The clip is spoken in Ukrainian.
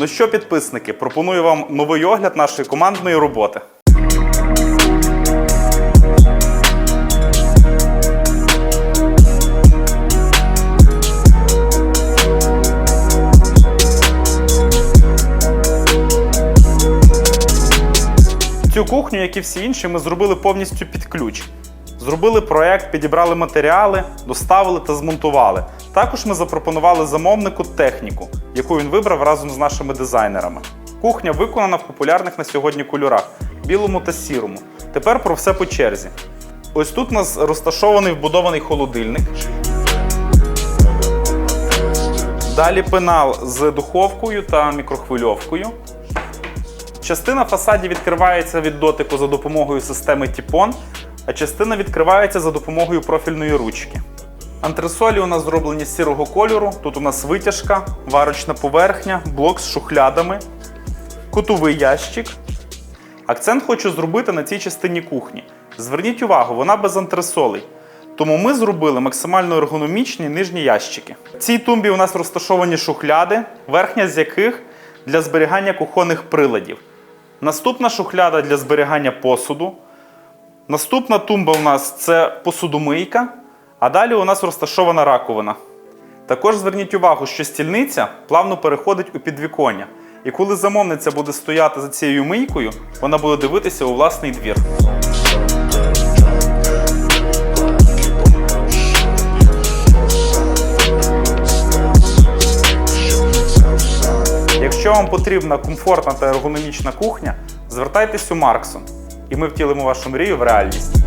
Ну що, підписники, пропоную вам новий огляд нашої командної роботи. Цю кухню, як і всі інші, ми зробили повністю під ключ. Зробили проект, підібрали матеріали, доставили та змонтували. Також ми запропонували замовнику техніку, яку він вибрав разом з нашими дизайнерами. Кухня виконана в популярних на сьогодні кольорах білому та сірому. Тепер про все по черзі. Ось тут у нас розташований вбудований холодильник. Далі пенал з духовкою та мікрохвильовкою. Частина фасадів відкривається від дотику за допомогою системи Тіпон, а частина відкривається за допомогою профільної ручки. Антресолі у нас зроблені з сірого кольору. Тут у нас витяжка, варочна поверхня, блок з шухлядами, кутовий ящик. Акцент хочу зробити на цій частині кухні. Зверніть увагу, вона без антресолей. Тому ми зробили максимально ергономічні нижні ящики. В цій тумбі у нас розташовані шухляди, верхня з яких для зберігання кухонних приладів. Наступна шухляда для зберігання посуду. Наступна тумба у нас це посудомийка, а далі у нас розташована раковина. Також зверніть увагу, що стільниця плавно переходить у підвіконня. І коли замовниця буде стояти за цією мийкою, вона буде дивитися у власний двір. Якщо вам потрібна комфортна та ергономічна кухня, звертайтесь у Марксон, і ми втілимо вашу мрію в реальність.